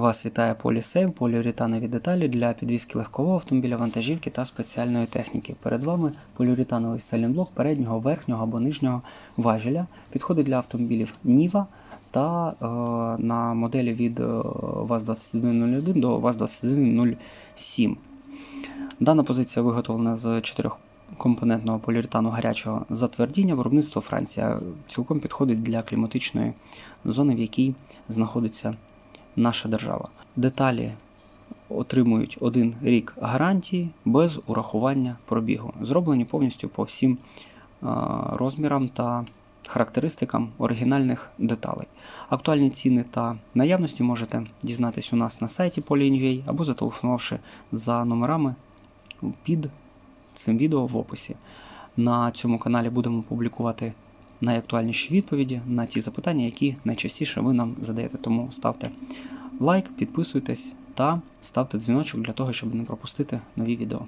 Вас вітає Полісейл, поліуретанові деталі для підвізки легкового автомобіля, вантажівки та спеціальної техніки. Перед вами поліуретановий стайлінблок переднього, верхнього або нижнього важеля. Підходить для автомобілів Ніва та е, на моделі від е, ВАЗ-2101 до ВАЗ-2107. Дана позиція виготовлена з чотирьохкомпонентного поліуретану гарячого затвердіння. Виробництво Франція цілком підходить для кліматичної зони, в якій знаходиться наша держава. Деталі отримують один рік гарантії без урахування пробігу. Зроблені повністю по всім е, розмірам та характеристикам оригінальних деталей. Актуальні ціни та наявності можете дізнатись у нас на сайті Polyin.ua або зателефонувавши за номерами під цим відео в описі. На цьому каналі будемо публікувати найактуальніші відповіді на ті запитання, які найчастіше ви нам задаєте. Тому ставте лайк, підписуйтесь та ставте дзвіночок для того, щоб не пропустити нові відео.